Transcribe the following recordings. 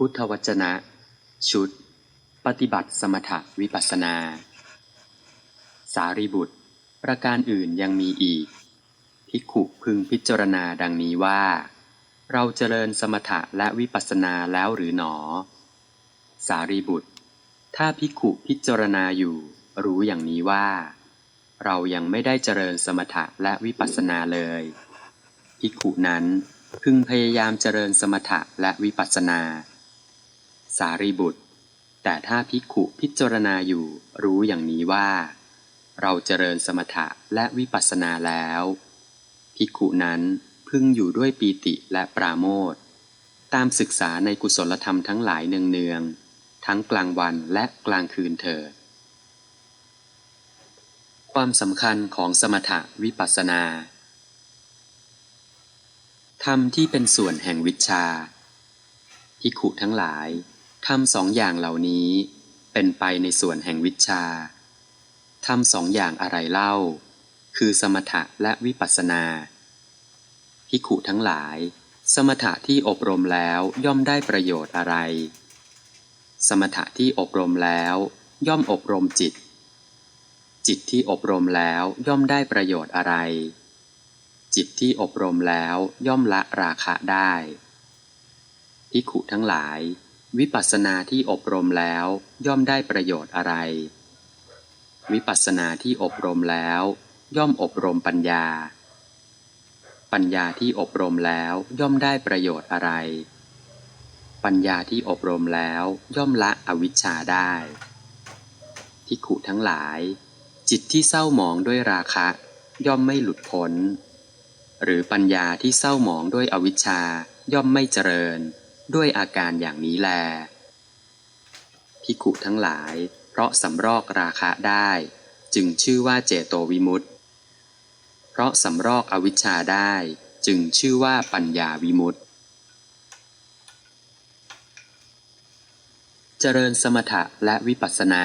พุทธวจนะ ชุด ปฏิบัติสมถะวิปัสนา สารีบุตร ประการอื่นยังมีอีก ภิกขุพึงพิจารณาดังนี้ว่า เราเจริญสมถะและวิปัสสนาแล้วหรือหนอ สารีบุตร ถ้าภิกขุพิจารณาอยู่รู้อย่างนี้ว่า เรายังไม่ได้เจริญสมถะและวิปัสสนาเลยภิกขุนั้นพึงพยายามเจริญสมถะและวิปัสสนา สารีบุตร แต่ถ้าภิกขุพิจารณาอยู่รู้อย่างนี้ว่า เราเจริญสมถะและวิปัสสนาแล้ว ภิกขุนั้นพึงอยู่ด้วยปีติและปราโมทตามศึกษาในกุศลธรรมทั้งหลายเนืองๆทั้งกลางวันและกลางคืนเถิดความสำคัญของสมถะวิปัสสนาธรรมที่เป็นส่วนแห่งวิชาภิกขุทั้งหลาย ทำสองอย่างเหล่านี้เป็นไปในส่วนแห่งวิชาทำสองอย่างอะไรเล่า คือสมถะและวิปัสสนาภิขุทั้งหลาย สมถะที่อบรมแล้วย่อมได้ประโยชน์อะไร สมถะที่อบรมแล้วย่อมอบรมจิต จิตที่อบรมแล้วย่อมได้ประโยชน์อะไร จิตที่อบรมแล้วย่อมละราคะได้ภิขุทั้งหลาย วิปัสสนาที่อบรมแล้วย่อมได้ประโยชน์อะไร วิปัสสนาที่อบรมแล้ว ย่อมอบรมปัญญา ปัญญาที่อบรมแล้วย่อมได้ประโยชน์อะไร ปัญญาที่อบรมแล้วย่อมละอวิชชาได้ภิกขุทั้งหลาย จิตที่เศร้าหมองด้วยราคะ ย่อมไม่หลุดพ้น หรือปัญญาที่เศร้าหมองด้วยอวิชชาย่อมไม่เจริญ ด้วยอาการอย่างนี้แลภิกขุทั้งหลาย เพราะสำรอกราคะได้ จึงชื่อว่าเจโตวิมุตติเพราะสำรอกอวิชชาได้จึงชื่อว่าปัญญาวิมุตติเจริญสมถะและวิปัสสนา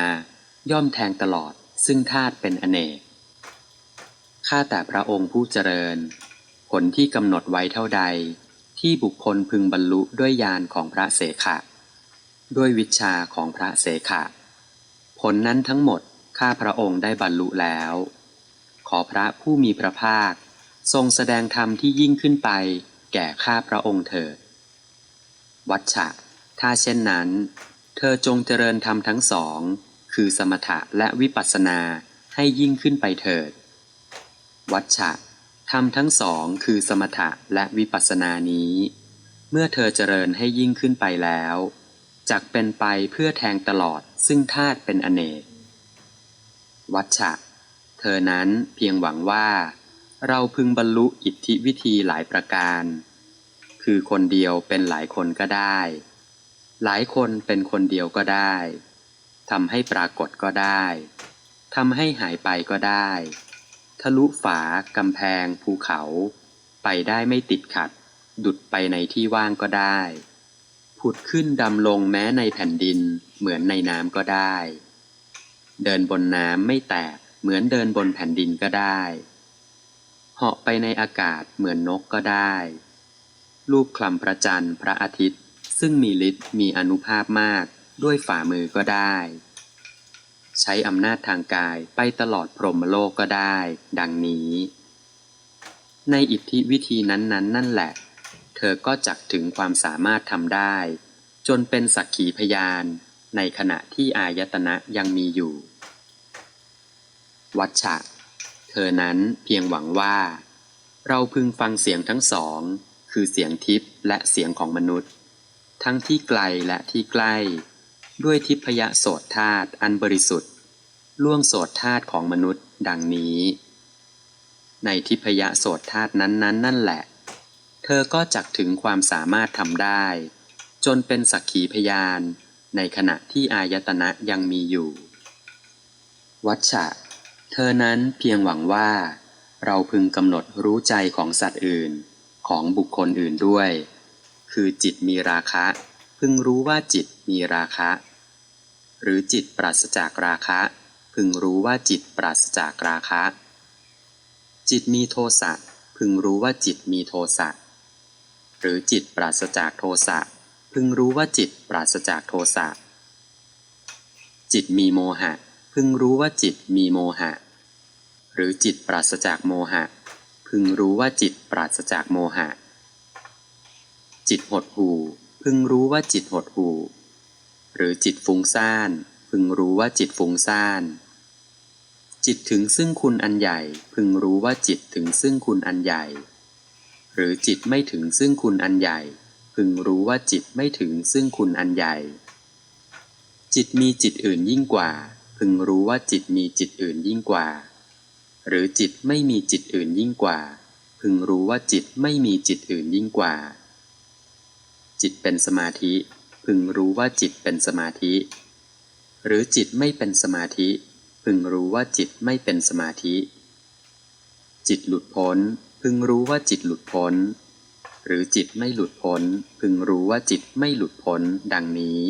ย่อมแทงตลอดซึ่งธาตุเป็นอเนก ข้าแต่พระองค์ผู้เจริญ ผลที่กำหนดไว้เท่าใด ที่บุคคลพึงบรรลุด้วยญาณของพระเสขะ ด้วยวิชาของพระเสขะ ผลนั้นทั้งหมดข้าพระองค์ได้บรรลุแล้ว ขอพระผู้มีพระภาค ทรงแสดงธรรมที่ยิ่งขึ้นไป แก่ข้าพระองค์เถิด วัชชะ ถ้าเช่นนั้น เธอจงเจริญธรรมทั้งสอง คือสมถะและวิปัสสนาให้ยิ่งขึ้นไปเถิด วัชชะ ธรรมทั้งสองคือสมถะและวิปัสสนานี้ เมื่อเธอเจริญให้ยิ่งขึ้นไปแล้วจักเป็นไปเพื่อแทงตลอดซึ่งธาตุเป็นอเนก วัชชะ เธอนั้นเพียงหวังว่า เราพึงบรรลุอิทธิวิธีหลายประการ คือคนเดียวเป็นหลายคนก็ได้ หลายคนเป็นคนเดียวก็ได้ทำให้ปรากฏก็ได้ทำให้หายไปก็ได้ ทะลุฝากำแพงภูเขา ไปได้ไม่ติดขัด ดุดไปในที่ว่างก็ได้ ผุดขึ้นดำลงแม้ในแผ่นดินเหมือนในน้ำก็ได้ เดินบนน้ำไม่แตกเหมือนเดินบนแผ่นดินก็ได้เหาะไปในอากาศเหมือนนกก็ได้ลูกคลำพระจันทร์พระอาทิตย์ ซึ่งมีฤทธิ์มีอนุภาพมากด้วยฝ่ามือก็ได้ ใช้อำนาจทางกายไปตลอดพรหมโลกก็ได้ ดังนี้ ในอิทธิวิธีนั้นๆนนนั่นแหละ เธอก็จักถึงความสามารถทำได้ จนเป็นสักขีพยาน ในขณะที่อายตนะยังมีอยู่ วัชชะเธอนั้นเพียงหวังว่า เราพึงฟังเสียงทั้งสอง คือเสียงทิพย์และเสียงของมนุษย์ ทั้งที่ไกลและที่ใกล้ด้วยทิพยโสตธาตุอันบริสุทธิ์ ล่วงโสตธาตุของมนุษย์ ดังนี้ ในทิพยโสตธาตุนั้นๆนนนั่นแหละ เธอก็จักถึงความสามารถทำได้ จนเป็นสักขีพยาน ในขณะที่อายตนะยังมีอยู่ วัชชะ เธอนั้นเพียงหวังว่า เราพึงกำหนดรู้ใจของสัตว์อื่น ของบุคคลอื่นด้วย คือจิตมีราคะ พึงรู้ว่าจิตมีราคะ หรือจิตปราศจากราคะ พึงรู้ว่าจิตปราศจากราคะ จิตมีโทสะพึงรู้ว่าจิตมีโทสะหรือจิตปราศจากโทสะพึงรู้ว่าจิตปราศจากโทสะจิตมีโมหะ พึงรู้ว่าจิตมีโมหะ หรือจิตปราศจากโมหะ พึงรู้ว่าจิตปราศจากโมหะ จิตหดหูพึงรู้ว่าจิตหดหูหรือจิตฟุ้งซ่าน พึงรู้ว่าจิตฟุ้งซ่าน จิตถึงซึ่งคุณอันใหญ่ พึงรู้ว่าจิตถึงซึ่งคุณอันใหญ่ หรือจิตไม่ถึงซึ่งคุณอันใหญ่ พึงรู้ว่าจิตไม่ถึงซึ่งคุณอันใหญ่ จิตมีจิตอื่นยิ่งกว่า พึงรู้ว่าจิตมีจิตอื่นยิ่งกว่า หรือจิตไม่มีจิตอื่นยิ่งกว่า พึงรู้ว่าจิตไม่มีจิตอื่นยิ่งกว่า จิตเป็นสมาธิ พึงรู้ว่าจิตเป็นสมาธิ หรือจิตไม่เป็นสมาธิ พึงรู้ว่าจิตไม่เป็นสมาธิ จิตหลุดพ้น พึงรู้ว่าจิตหลุดพ้น หรือจิตไม่หลุดพ้น พึงรู้ว่าจิตไม่หลุดพ้นดังนี้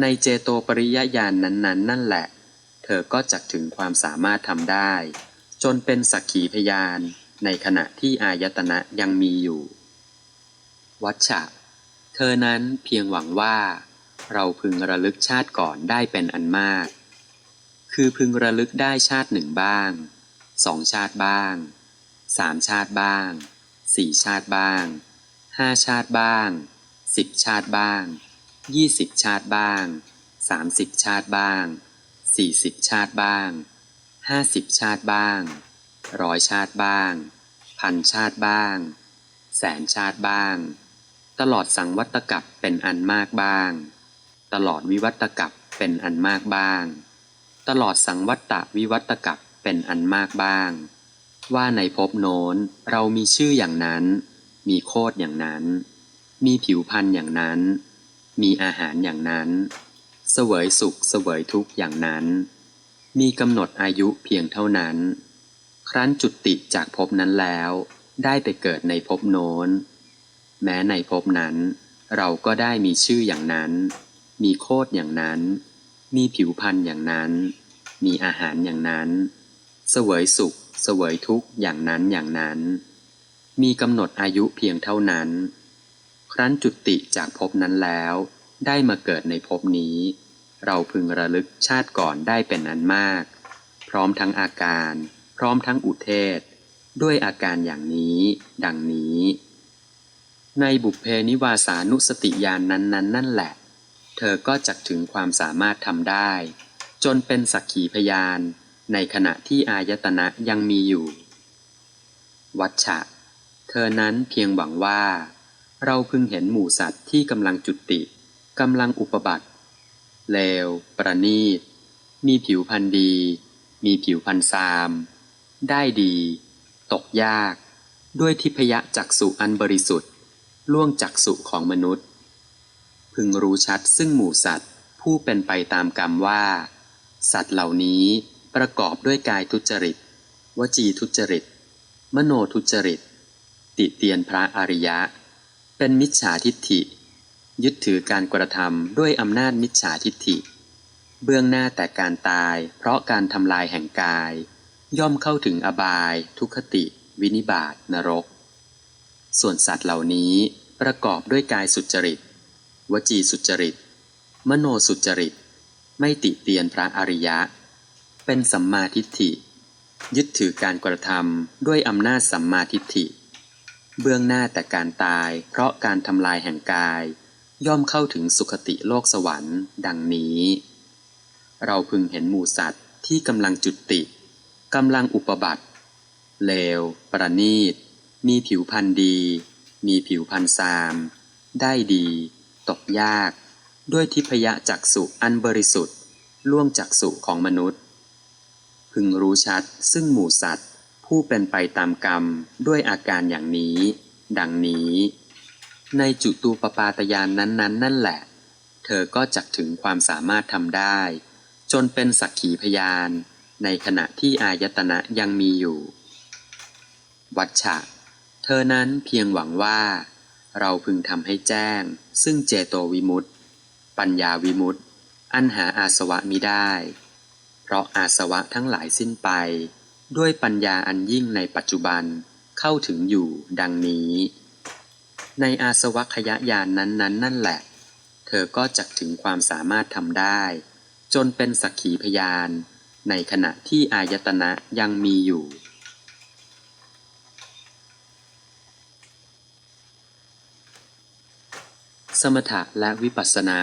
ในเจโตปริยญาณนนั้นๆนั่นแหละ เธอก็จักถึงความสามารถทำได้ จนเป็นสักขีพยานในขณะที่อายตนะยังมีอยู่ วัชชะเธอนั้นเพียงหวังว่า เราพึงระลึกชาติก่อนได้เป็นอันมาก คือพึงระลึกได้ชาติหนึ่งบ้างสองชาติบ้างสามชาติบ้างสี่ชาติบ้างห้าชาติบ้างสิบชาติบ้างยี่สิบชาติบ้างสามสิบชาติบ้างสี่สิบชาติบ้างห้าสิบชาติบ้างร้อยชาติบ้าง พันชาติบ้าง แสนชาติบ้าง ตลอดสังวัตกับเป็นอันมากบ้าง ตลอดวิวัตกับเป็นอันมากบ้าง ตลอดสังวัตตวิวัตกับเป็นอันมากบ้าง ว่าในภพโน้นเรามีชื่ออย่างนั้น มีโคดอย่างนั้น มีผิวพันธ์อย่างนั้น มีอาหารอย่างนั้น เสวยสุขเสวยทุกข์อย่างนั้น มีกำหนดอายุเพียงเท่านั้น ครั้นจุติจากภพนั้นแล้ว ได้ไปเกิดในภพโน้น แม้ในภพนั้น เราก็ได้มีชื่ออย่างนั้น มีโคดอย่างนั้น มีผิวพันธ์อย่างนั้น มีอาหารอย่างนั้น เสวยสุข เสวยทุกข์อย่างนั้นอย่างนั้น มีกำหนดอายุเพียงเท่านั้น ครั้นจุติจากภพนั้นแล้ว ได้มาเกิดในภพนี้ เราพึงระลึกชาติก่อนได้เป็นอันมาก พร้อมทั้งอาการ พร้อมทั้งอุเทศ ด้วยอาการอย่างนี้ ดังนี้ ในบุพเพนิวาสานุสติญาณนนั้น ๆ นั่นแหละ เธอก็จักถึงความสามารถทำได้ จนเป็นสักขีพยาน ในขณะที่อายตนะยังมีอยู่ วัชชะ เธอนั้นเพียงหวังว่า เราพึงเห็นหมู่สัตว์ที่กำลังจุติกำลังอุปบัติ เลว ประณีต มีผิวพันธ์ดี มีผิวพันธ์ซาม ได้ดี ตกยาก ด้วยทิพยจักสุอันบริสุทธิ์ ล่วงจักสุของมนุษย์ พึงรู้ชัดซึ่งหมู่สัตว์ผู้เป็นไปตามกรรมว่า สัตว์เหล่านี้ประกอบด้วยกายทุจริต วจีทุจริต มโนทุจริต ติเตียนพระอริยะ เป็นมิจฉาทิฏฐิ ยึดถือการกระทำด้วยอำนาจมิจฉาทิฏฐิ เบื้องหน้าแต่การตาย เพราะการทำลายแห่งกาย ย่อมเข้าถึงอบาย ทุคติ วินิบาตนรก ส่วนสัตว์เหล่านี้ประกอบด้วยกายสุจริต วจีสุจริต มโนสุจริต ไม่ติเตียนพระอริยะ เป็นสัมมาทิฏฐิ ยึดถือการกระทำด้วยอำนาจสัมมาทิฏฐิ เบื้องหน้าแต่การตายเพราะการทำลายแห่งกาย ย่อมเข้าถึงสุคติโลกสวรรค์ ดังนี้ เราพึงเห็นหมู่สัตว์ที่กำลังจุติกำลังอุปบัติเลว ประณีต มีผิวพันธ์ดี มีผิวพันธ์ซาม ได้ดี ตกยาก ด้วยทิพยจักสุอันบริสุทธิ์ ล่วงจักสุของมนุษย์ พึงรู้ชัดซึ่งหมู่สัตว์ ผู้เป็นไปตามกรรมด้วยอาการอย่างนี้ ดังนี้ ในจุตูปปาตยานนั้นๆนั่นแหละ เธอก็จักถึงความสามารถทำได้ จนเป็นสักขีพยาน ในขณะที่อายตนะยังมีอยู่ วัชชะเธอนั้นเพียงหวังว่า เราพึงทำให้แจ้ง ซึ่งเจโตวิมุตติ ปัญญาวิมุตติอันหาอาสวะมิได้ เพราะอาสวะทั้งหลายสิ้นไป ด้วยปัญญาอันยิ่งในปัจจุบันเข้าถึงอยู่ดังนี้ ในอาสวัคยญาณนนั้นๆนั่นแหละ เธอก็จักถึงความสามารถทำได้ จนเป็นสักขีพยาน ในขณะที่อายตนะยังมีอยู่ สมถะและวิปัสสนา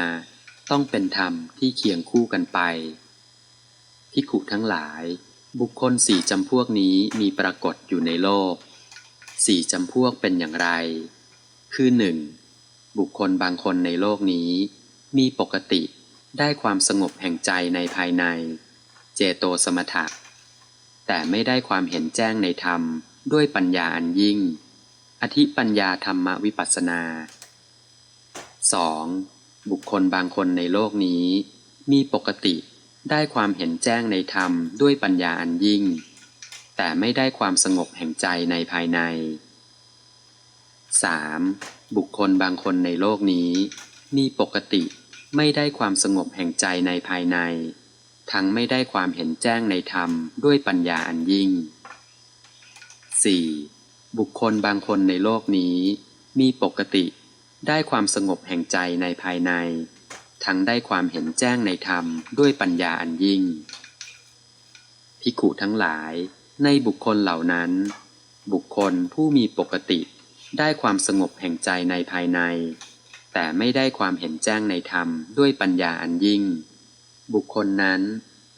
ต้องเป็นธรรมที่เคียงคู่กันไปพิขุทั้งหลาย บุคคลสี่จำพวกนี้มีปรากฏอยู่ในโลกสี่จำพวกเป็นอย่างไร คือหนึ่งบุคคลบางคนในโลกนี้ มีปกติได้ความสงบแห่งใจในภายใน เจโตสมถะ แต่ไม่ได้ความเห็นแจ้งในธรรมด้วยปัญญาอันยิ่ง อธิปัญญาธรรมวิปัสสนา 2. บุคคลบางคนในโลกนี้ มีปกติได้ความเห็นแจ้งในธรรมด้วยปัญญาอันยิ่ง แต่ไม่ได้ความสงบแห่งใจในภายใน 3. บุคคลบางคนในโลกนี้ มีปกติไม่ได้ความสงบแห่งใจในภายใน ทั้งไม่ได้ความเห็นแจ้งในธรรมด้วยปัญญาอันยิ่ง 4. บุคคลบางคนในโลกนี้ มีปกติ ได้ความสงบแห่งใจในภายใน ทั้งได้ความเห็นแจ้งในธรรมด้วยปัญญาอันยิ่ง พิขุทั้งหลาย ในบุคคลเหล่านั้น บุคคลผู้มีปกติ ได้ความสงบแห่งใจในภายใน แต่ไม่ได้ความเห็นแจ้งในธรรมด้วยปัญญาอันยิ่ง บุคคลนั้น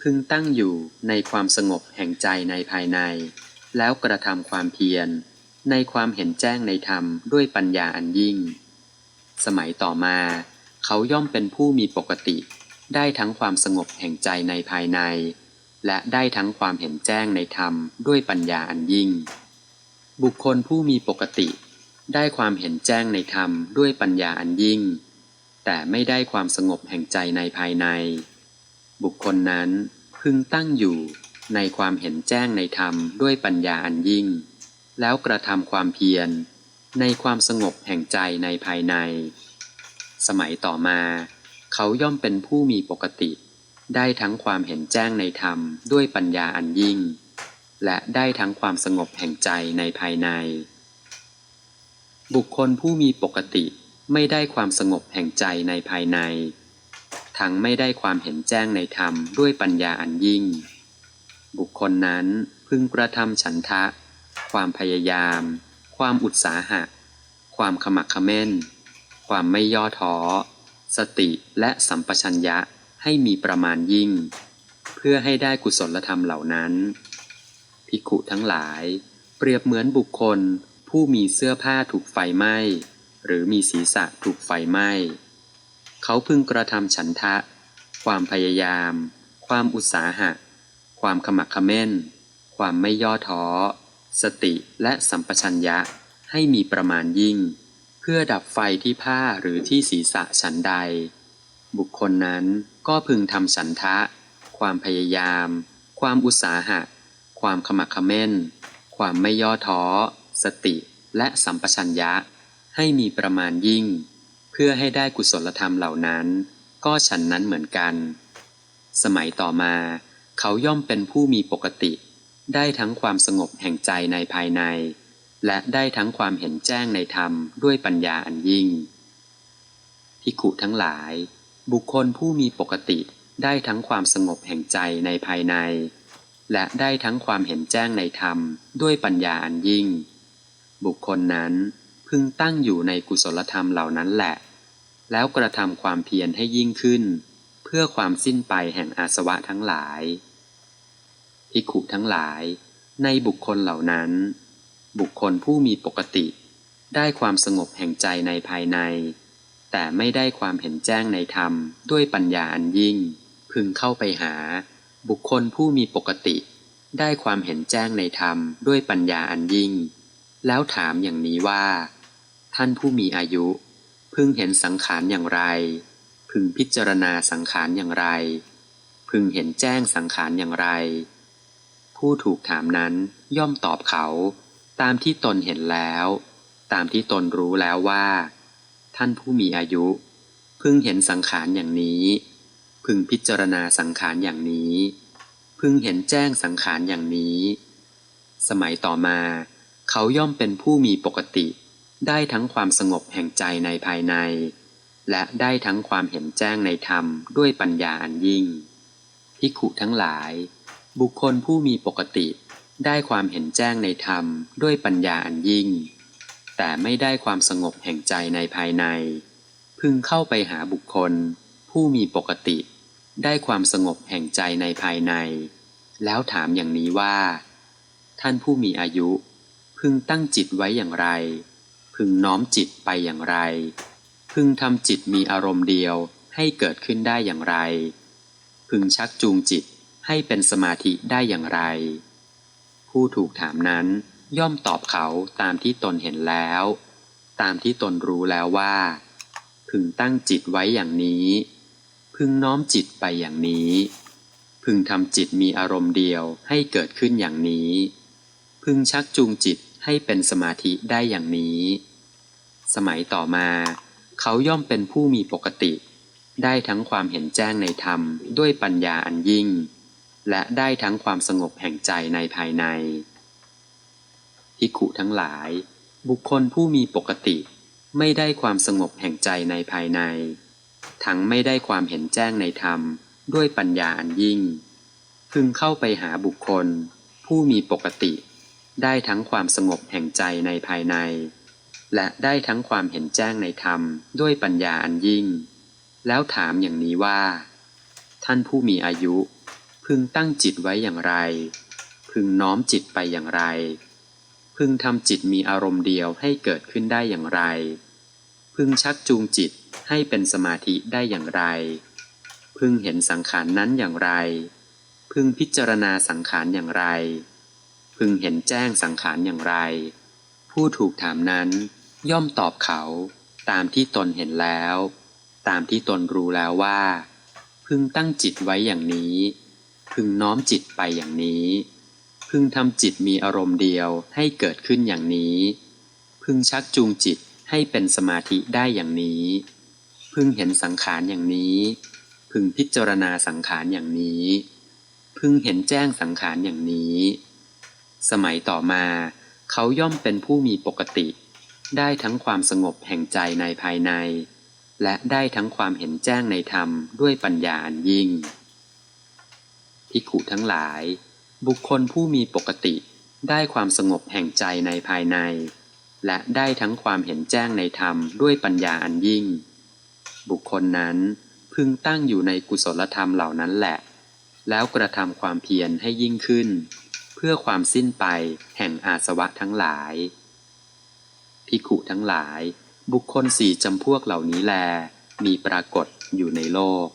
พึงตั้งอยู่ในความสงบแห่งใจในภายใน แล้วกระทำความเพียรในความเห็นแจ้งในธรรมด้วยปัญญาอันยิ่ง สมัยต่อมา เขาย่อมเป็นผู้มีปกติ ได้ทั้งความสงบแห่งใจในภายใน และได้ทั้งความเห็นแจ้งในธรรมด้วยปัญญาอันยิ่ง บุคคลผู้มีปกติ ได้ความเห็นแจ้งในธรรมด้วยปัญญาอันยิ่ง แต่ไม่ได้ความสงบแห่งใจในภายใน บุคคลนั้นพึงตั้งอยู่ในความเห็นแจ้งในธรรมด้วยปัญญาอันยิ่ง แล้วกระทำความเพียร ในความสงบแห่งใจในภายใน สมัยต่อมา เขาย่อมเป็นผู้มีปกติ ได้ทั้งความเห็นแจ้งในธรรมด้วยปัญญาอันยิ่ง และได้ทั้งความสงบแห่งใจในภายใน บุคคลผู้มีปกติไม่ได้ความสงบแห่งใจในภายใน ทั้งไม่ได้ความเห็นแจ้งในธรรมด้วยปัญญาอันยิ่ง บุคคลนั้นพึงกระทำฉันทะ ความพยายาม ความอุตสาหะ ความขมักขม้น ความไม่ย่อท้อ สติและสัมปชัญญะให้มีประมาณยิ่ง เพื่อให้ได้กุศลธรรมเหล่านั้น ภิกขุทั้งหลาย เปรียบเหมือนบุคคลผู้มีเสื้อผ้าถูกไฟไหม้ หรือมีศีรษะถูกไฟไหม้ เขาพึงกระทำฉันทะ ความพยายาม ความอุตสาหะ ความขมักขม้น ความไม่ย่อท้อ สติและสัมปชัญญะให้มีประมาณยิ่ง เพื่อดับไฟที่ผ้าหรือที่ศีรษะฉันใด บุคคลนั้นก็พึงทำฉันทะ ความพยายาม ความอุตสาหะ ความขมักขม้น ความไม่ย่อท้อ สติและสัมปชัญญะ ให้มีประมาณยิ่ง เพื่อให้ได้กุศลธรรมเหล่านั้น ก็ฉันนั้นเหมือนกัน สมัยต่อมา เขาย่อมเป็นผู้มีปกติ ได้ทั้งความสงบแห่งใจในภายใน และได้ทั้งความเห็นแจ้งในธรรมด้วยปัญญาอันยิ่งพิขุทั้งหลาย บุคคลผู้มีปกติได้ทั้งความสงบแห่งใจในภายใน และได้ทั้งความเห็นแจ้งในธรรมด้วยปัญญาอันยิ่ง บุคคลนั้นพึงตั้งอยู่ในกุศลธรรมเหล่านั้นแหละ แล้วกระทำความเพียรให้ยิ่งขึ้น เพื่อความสิ้นไปแห่งอาสวะทั้งหลาย ภิกขุทั้งหลาย ในบุคคลเหล่านั้น บุคคลผู้มีปกติ ได้ความสงบแห่งใจในภายใน แต่ไม่ได้ความเห็นแจ้งในธรรมด้วยปัญญาอันยิ่ง พึงเข้าไปหา บุคคลผู้มีปกติ ได้ความเห็นแจ้งในธรรมด้วยปัญญาอันยิ่ง แล้วถามอย่างนี้ว่า ท่านผู้มีอายุ พึงเห็นสังขารอย่างไร พึงพิจารณาสังขารอย่างไร พึงเห็นแจ้งสังขารอย่างไร ผู้ถูกถามนั้นย่อมตอบเขา ตามที่ตนเห็นแล้ว ตามที่ตนรู้แล้วว่า ท่านผู้มีอายุ พึงเห็นสังขารอย่างนี้ พึงพิจารณาสังขารอย่างนี้ พึงเห็นแจ้งสังขารอย่างนี้ สมัยต่อมา เขาย่อมเป็นผู้มีปกติ ได้ทั้งความสงบแห่งใจในภายใน และได้ทั้งความเห็นแจ้งในธรรมด้วยปัญญาอันยิ่งภิขุทั้งหลาย บุคคลผู้มีปกติ ได้ความเห็นแจ้งในธรรมด้วยปัญญาอันยิ่ง แต่ไม่ได้ความสงบแห่งใจในภายใน พึงเข้าไปหาบุคคล ผู้มีปกติ ได้ความสงบแห่งใจในภายใน แล้วถามอย่างนี้ว่า ท่านผู้มีอายุ พึงตั้งจิตไว้อย่างไร พึงน้อมจิตไปอย่างไร พึงทำจิตมีอารมณ์เดียวให้เกิดขึ้นได้อย่างไร พึงชักจูงจิต ให้เป็นสมาธิได้อย่างไร ผู้ถูกถามนั้นย่อมตอบเขาตามที่ตนเห็นแล้ว ตามที่ตนรู้แล้วว่า พึงตั้งจิตไว้อย่างนี้ พึงน้อมจิตไปอย่างนี้ พึงทำจิตมีอารมณ์เดียวให้เกิดขึ้นอย่างนี้ พึงชักจูงจิตให้เป็นสมาธิได้อย่างนี้ สมัยต่อมา เขาย่อมเป็นผู้มีปกติ ได้ทั้งความเห็นแจ้งในธรรมด้วยปัญญาอันยิ่ง และได้ทั้งความสงบแห่งใจในภายในภิกขุทั้งหลาย บุคคลผู้มีปกติ ไม่ได้ความสงบแห่งใจในภายใน ทั้งไม่ได้ความเห็นแจ้งในธรรม ด้วยปัญญาอันยิ่ง พึงเข้าไปหาบุคคล ผู้มีปกติ ได้ทั้งความสงบแห่งใจในภายใน และได้ทั้งความเห็นแจ้งในธรรม ด้วยปัญญาอันยิ่ง แล้วถามอย่างนี้ว่า ท่านผู้มีอายุ พึงตั้งจิตไว้อย่างไร พึงน้อมจิตไปอย่างไร พึงทำจิตมีอารมณ์เดียวให้เกิดขึ้นได้อย่างไร พึงชักจูงจิตให้เป็นสมาธิได้อย่างไร พึงเห็นสังขารนนั้นอย่างไร พึงพิจารณาสังขารอย่างไร พึงเห็นแจ้งสังขารอย่างไร ผู้ถูกถามนั้นย่อมตอบเขาตามที่ตนเห็นแล้ว ตามที่ตนรู้แล้วว่า พึงตั้งจิตไว้อย่างนี้ พึงน้อมจิตไปอย่างนี้ พึงทำจิตมีอารมณ์เดียวให้เกิดขึ้นอย่างนี้ พึงชักจูงจิตให้เป็นสมาธิได้อย่างนี้ พึงเห็นสังขารอย่างนี้ พึงพิจารณาสังขารอย่างนี้ พึงเห็นแจ้งสังขารอย่างนี้ สมัยต่อมาเขาย่อมเป็นผู้มีปกติ ได้ทั้งความสงบแห่งใจในภายใน และได้ทั้งความเห็นแจ้งในธรรมด้วยปัญญาอันยิ่ง ภิกขุทั้งหลาย บุคคลผู้มีปกติ ได้ความสงบแห่งใจในภายใน และได้ทั้งความเห็นแจ้งในธรรมด้วยปัญญาอันยิ่ง บุคคลนั้นพึงตั้งอยู่ในกุศลธรรมเหล่านั้นแหละ แล้วกระทำความเพียรให้ยิ่งขึ้น เพื่อความสิ้นไปแห่งอาสวะทั้งหลาย ภิกขุทั้งหลาย บุคคลสี่จำพวกเหล่านี้แล มีปรากฏอยู่ในโลก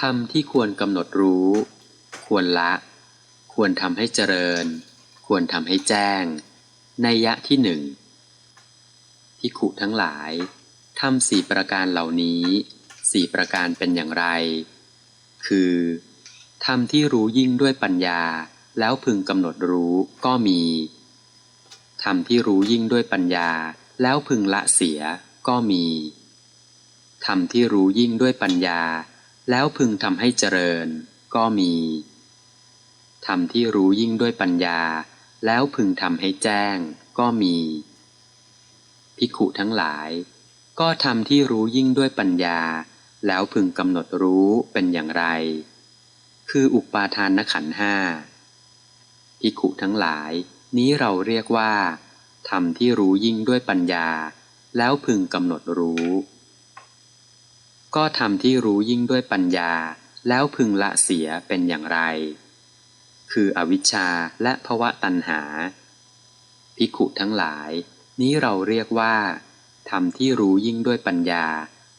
ธรรมที่ควรกำหนดรู้ ควรละ ควรทำให้เจริญ ควรทำให้แจ้ง ในยะที่หนึ่งพิขุทั้งหลายทำสี่ประการเหล่านี้สี่ประการเป็นอย่างไร คือทำที่รู้ยิ่งด้วยปัญญาแล้วพึงกำหนดรู้ก็มีทำที่รู้ยิ่งด้วยปัญญาแล้วพึงละเสียก็มีทำที่รู้ยิ่งด้วยปัญญา แล้วพึงทำให้เจริญ ก็มีทำที่รู้ยิ่งด้วยปัญญา แล้วพึงทำให้แจ้ง ก็มีภิขุทั้งหลาย ก็ทำที่รู้ยิ่งด้วยปัญญา แล้วพึงกำหนดรู้เป็นอย่างไร คืออุปาทานนขันห้าภิขุทั้งหลาย นี้เราเรียกว่าทำที่รู้ยิ่งด้วยปัญญา แล้วพึงกำหนดรู้ ก็ทำที่รู้ยิ่งด้วยปัญญา แล้วพึงละเสียเป็นอย่างไร คืออวิชชาและภวะตัณหาภิขุทั้งหลาย นี้เราเรียกว่าทำที่รู้ยิ่งด้วยปัญญา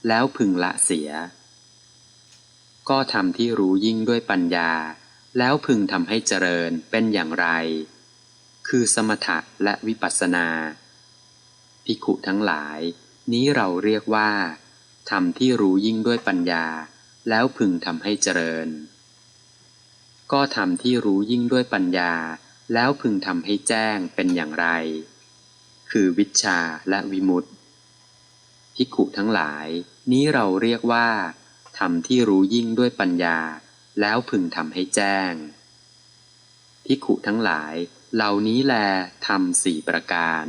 แล้วพึงละเสีย ก็ทำที่รู้ยิ่งด้วยปัญญา แล้วพึงทำให้เจริญเป็นอย่างไร คือสมถะและวิปัสสนาภิขุทั้งหลาย นี้เราเรียกว่า ทำที่รู้ยิ่งด้วยปัญญา แล้วพึงทำให้เจริญ ก็ทำที่รู้ยิ่งด้วยปัญญา แล้วพึงทำให้แจ้งเป็นอย่างไร คือวิชาและวิมุตติภิกขุทั้งหลาย นี้เราเรียกว่าทำที่รู้ยิ่งด้วยปัญญา แล้วพึงทำให้แจ้งภิกขุทั้งหลาย เหล่านี้แลทำสี่ประการ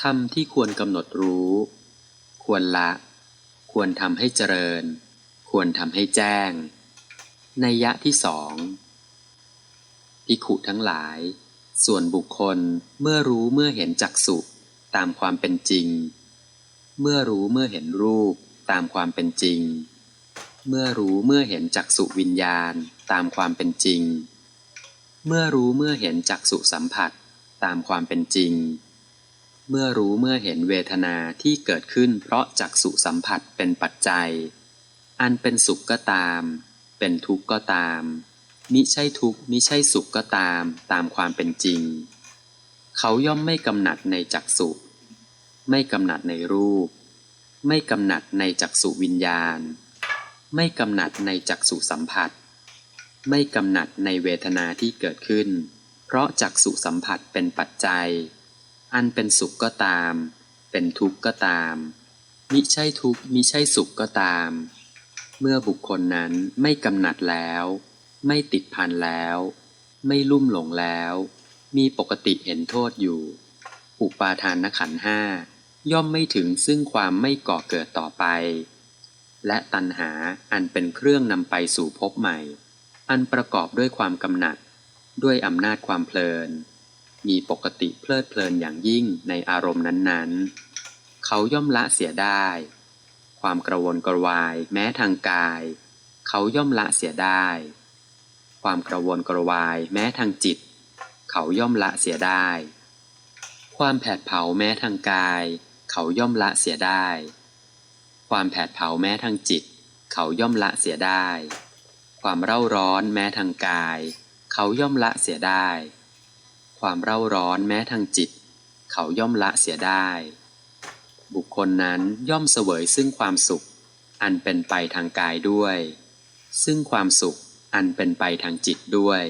ธรรมที่ควรกำหนดรู้ ควรละ ควรทำให้เจริญ ควรทำให้แจ้ง ในยะที่สองภิขุทั้งหลาย ส่วนบุคคลเมื่อรู้เมื่อเห็นจักสุตามความเป็นจริง เมื่อรู้เมื่อเห็นรูปตามความเป็นจริง เมื่อรู้เมื่อเห็นจักสุวิญญาณตามความเป็นจริง เมื่อรู้เมื่อเห็นจักสุสัมผัสตามความเป็นจริง เมื่อรู้เมื่อเห็นเวทนาที่เกิดขึ้นเพราะจักสุสัมผัสเป็นปัจจัย อันเป็นสุขก็ตาม เป็นทุกข์ก็ตาม มิใช่ทุกข์มิใช่สุขก็ตามตามความเป็นจริง เขาย่อมไม่กำหนัดในจักสุไม่กำหนัดในรูป ไม่กำหนัดในจักสุวิญญาณ ไม่กำหนัดในจักสุสัมผัส ไม่กำหนัดในเวทนาที่เกิดขึ้น เพราะจักสุสัมผัสเป็นปัจจัย อันเป็นสุขก็ตาม เป็นทุกข์ก็ตาม มิใช่ทุกข์มิใช่สุขก็ตาม เมื่อบุคคลนั้นไม่กำหนัดแล้ว ไม่ติดพันแล้ว ไม่ลุ่มหลงแล้ว มีปกติเห็นโทษอยู่ อุปาทานขันห้าย่อมไม่ถึงซึ่งความไม่ก่อเกิดต่อไป และตัณหาอันเป็นเครื่องนำไปสู่ภพใหม่ อันประกอบด้วยความกำหนัด ด้วยอำนาจความเพลิน มีปกติเพลิดเพลินอย่างยิ่งในอารมณ์นั้นๆ เขาย่อมละเสียได้ ความกระวนกระวายแม้ทางกาย เขาย่อมละเสียได้ ความกระวนกระวายแม้ทางจิต เขาย่อมละเสียได้ ความแผดเผาแม้ทางกาย เขาย่อมละเสียได้ ความแผดเผาแม้ทางจิต เขาย่อมละเสียได้ ความเร่าร้อนแม้ทางกาย เขาย่อมละเสียได้ ความเร่าร้อนแม้ทางจิต เขาย่อมละเสียได้ บุคคลนั้นย่อมเสวยซึ่งความสุข อันเป็นไปทางกายด้วย ซึ่งความสุขอันเป็นไปทางจิตด้วย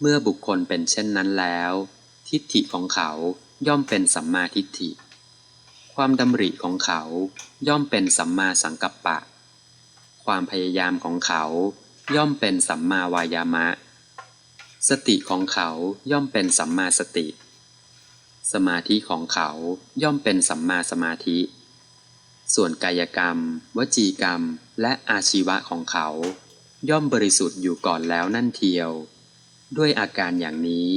เมื่อบุคคลเป็นเช่นนั้นแล้ว ทิฏฐิของเขาย่อมเป็นสัมมาทิฏฐิ ความดำริของเขาย่อมเป็นสัมมาสังกัปปะ ความพยายามของเขาย่อมเป็นสัมมาวายามะ สติของเขาย่อมเป็นสัมมาสติ สมาธิของเขาย่อมเป็นสัมมาสมาธิ ส่วนกายกรรม วจีกรรม และอาชีวะของเขา ย่อมบริสุทธิ์อยู่ก่อนแล้วนั่นเทียว ด้วยอาการอย่างนี้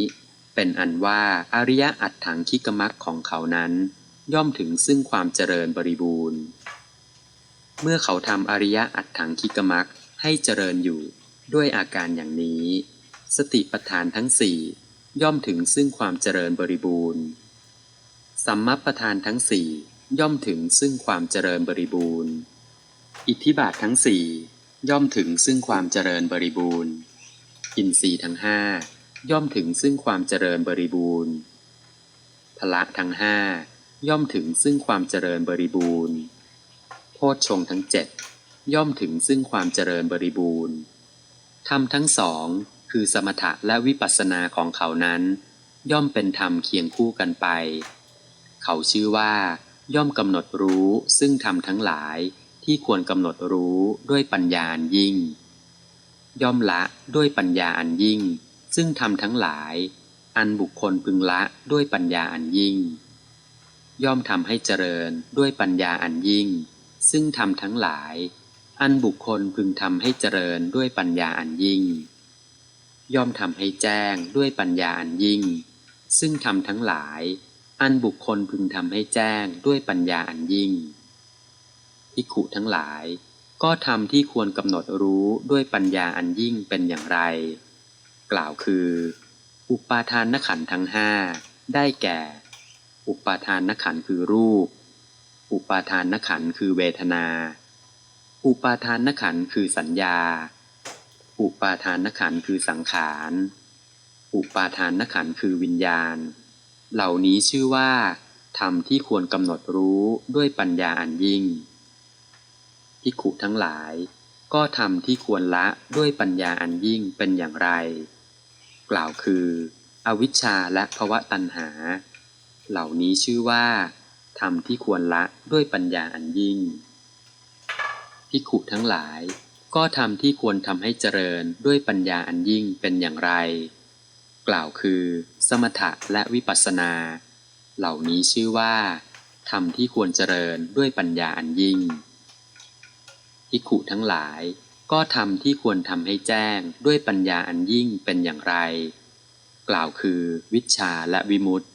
เป็นอันว่าอริยะอัตถังคิกมักของเขานั้น ย่อมถึงซึ่งความเจริญบริบูรณ์ เมื่อเขาทำอริยะอัตถังคิกมักให้เจริญอยู่ด้วยอาการอย่างนี้ สติปัฏฐานทั้งสี่ย่อมถึงซึ่งความเจริญบริบูรณ์ สัมมัปปทานทั้งสี่ย่อมถึงซึ่งความเจริญบริบูรณ์ อิทธิบาททั้งสี่ย่อมถึงซึ่งความเจริญบริบูรณ์ อินทรีย์ทั้งห้าย่อมถึงซึ่งความเจริญบริบูรณ์พละทั้งห้าย่อมถึงซึ่งความเจริญบริบูรณ์ โพชฌงทั้งเจ็ดย่อมถึงซึ่งความเจริญบริบูรณ์ธรรมทั้งสอง คือสมถะและวิปัสสนาของเขานั้น ย่อมเป็นธรรมเคียงคู่กันไป เขาชื่อว่า ย่อมกำหนดรู้ซึ่งธรรมทั้งหลายที่ควรกำหนดรู้ด้วยปัญญาอันยิ่ง ย่อมละด้วยปัญญาอันยิ่ง ซึ่งธรรมทั้งหลาย อันบุคคลพึงละด้วยปัญญาอันยิ่ง ย่อมทำให้เจริญด้วยปัญญาอันยิ่ง ซึ่งธรรมทั้งหลาย อันบุคคลพึงทำให้เจริญด้วยปัญญาอันยิ่ง ย่อมทำให้แจ้งด้วยปัญญาอันยิ่ง ซึ่งทำทั้งหลาย อันบุคคลพึงทำให้แจ้งด้วยปัญญาอันยิ่งภิกขุทั้งหลาย ก็ทำที่ควรกำหนดรู้ด้วยปัญญาอันยิ่งเป็นอย่างไร กล่าวคือ อุปาทานนขันทั้งห้าได้แก่ อุปาทานนขันคือรูป อุปาทานนขันคือเวทนา อุปาทานนขันคือสัญญา อุปาทานนขันคือสังขาร อุปาทานนขันคือวิญญาณ เหล่านี้ชื่อว่าธรรมที่ควรกำหนดรู้ด้วยปัญญาอันยิ่งภิขุทั้งหลาย ก็ทำที่ควรละด้วยปัญญาอันยิ่งเป็นอย่างไร กล่าวคือ อวิชชาและภวะตัณหา เหล่านี้ชื่อว่าทำที่ควรละด้วยปัญญาอันยิ่งภิขุทั้งหลาย ก็ทำที่ควรทำให้เจริญด้วยปัญญาอันยิ่งเป็นอย่างไร กล่าวคือ สมถะและวิปัสสนา เหล่านี้ชื่อว่าธรรมที่ควรเจริญด้วยปัญญาอันยิ่งภิขุทั้งหลาย ก็ทำที่ควรทำให้แจ้งด้วยปัญญาอันยิ่งเป็นอย่างไร กล่าวคือ วิชชาและวิมุตติ